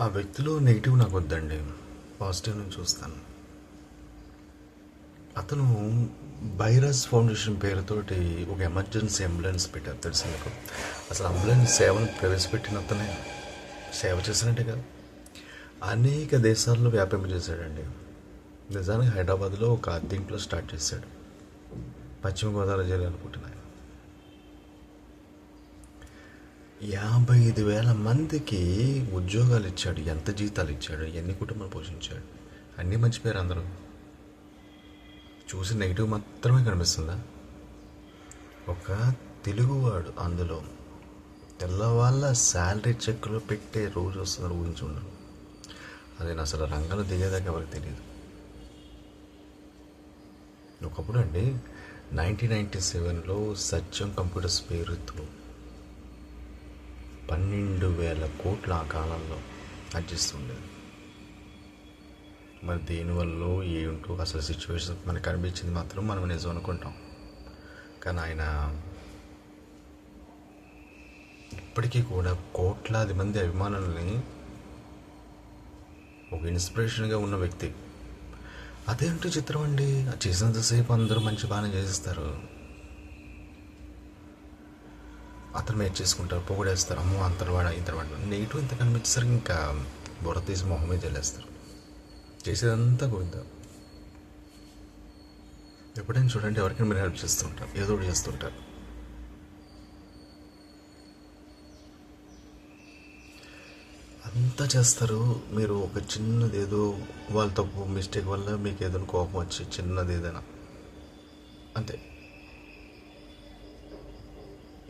ఆ వ్యక్తిలో నెగిటివ్ నాకు వద్దండి. పాజిటివ్ నేను చూస్తాను. అతను బైరస్ ఫౌండేషన్ పేరుతోటి ఒక ఎమర్జెన్సీ అంబులెన్స్ పెట్టారు. తెలుసు మీకు? అసలు అంబులెన్స్ సేవను ప్రవేశపెట్టిన అతనే సేవ చేసినట్టే కదా. అనేక దేశాల్లో వ్యాపింపజేశాడండి నిజానికి హైదరాబాద్లో ఒక అద్దెంట్లో స్టార్ట్ చేశాడు. పశ్చిమ గోదావరి జిల్లా అనుకుంటున్నాను యాభై ఐదు వేల మందికి ఉద్యోగాలు ఇచ్చాడు ఎంత జీతాలు ఇచ్చాడు ఎన్ని కుటుంబాలు పోషించాడు. అన్నీ మర్చిపోయారు అందరూ. చూసి నెగిటివ్ మాత్రమే కనిపిస్తుందా? ఒక తెలుగువాడు అందులో. తెల్లవాళ్ళ శాలరీ చెక్లో పెట్టే రోజు వస్తుందని ఊహించుండరు అది నేను అసలు రంగంలో దిగేదాకా ఎవరికి తెలియదు. ఒకప్పుడు అండి నైన్టీన్ నైంటీ సెవెన్లో సత్యం కంప్యూటర్స్ పేరుతో పన్నెండు వేల కోట్ల ఆ కాలంలో అర్జిస్తుండేది మరి దేనివల్ల ఏంటో అసలు సిచ్యువేషన్ మనకు అనిపించింది మాత్రం మనం నిజం అనుకుంటాం. కానీ ఆయన ఇప్పటికీ కూడా కోట్లాది మంది అభిమానుల్ని ఒక ఇన్స్పిరేషన్గా ఉన్న వ్యక్తి. అదేంటో చిత్రం అండి? అది చేసినంతసేపు అందరూ మంచి బాగానే చేసేస్తారు. అతను మేట్ చేసుకుంటారు పొగడేస్తారు. అమ్మో అంతర్వాడ ఇంతర్వాడ నెగిటివ్ ఇంత కనిపించేసరికి ఇంకా బుర్ర తీసి మొహం మీద చల్లేస్తారు. చేసేదంతా గోవింద. ఎప్పుడైనా చూడండి ఎవరికైనా మీరు హెల్ప్ చేస్తుంటారు ఏదో ఒకటి చేస్తుంటారు అంతా చేస్తారు. మీరు ఒక చిన్నది ఏదో వాళ్ళ తప్పు మిస్టేక్ వల్ల మీకు ఏదైనా కోపం వచ్చి చిన్నది ఏదైనా. అంతే.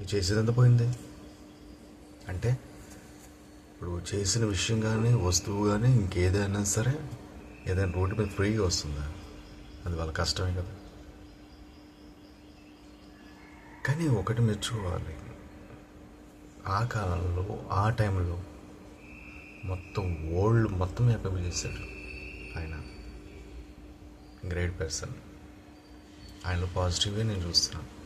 చేసేదంతా పోయింది అంటే ఇప్పుడు చేసిన విషయం కానీ వస్తువు కానీ ఇంకేదైనా సరే ఏదైనా రోడ్డు మీద ఫ్రీగా వస్తుందా? అది వాళ్ళ కష్టమే కదా. కానీ ఒకటి మెచ్చుకోవాలి ఆ కాలంలో ఆ టైంలో మొత్తం వరల్డ్ మొత్తం వ్యాపింప చేశాడు ఆయన. Great person. ఆయనలో పాజిటివ్గా నేను చూస్తున్నాను.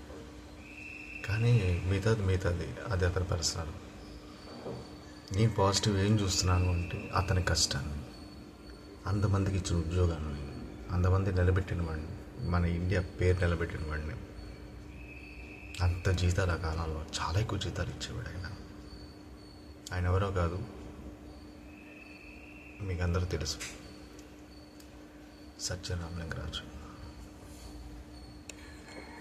కానీ మిగతాది మిగతాది అది అతని పర్సనల్ నేను పాజిటివ్ ఏం చూస్తున్నాను అంటే అతని కష్టాన్ని అంతమందికి ఇచ్చిన ఉద్యోగాన్ని అంతమంది నిలబెట్టిన వాడిని. మన ఇండియా పేరు నిలబెట్టిన వాడిని. అంత జీతాలు ఆ కాలంలో చాలా ఎక్కువ జీతాలు ఇచ్చేవాడు ఆయన. ఆయన ఎవరో కాదు. మీకు అందరూ తెలుసు సత్యరామలింగరాజు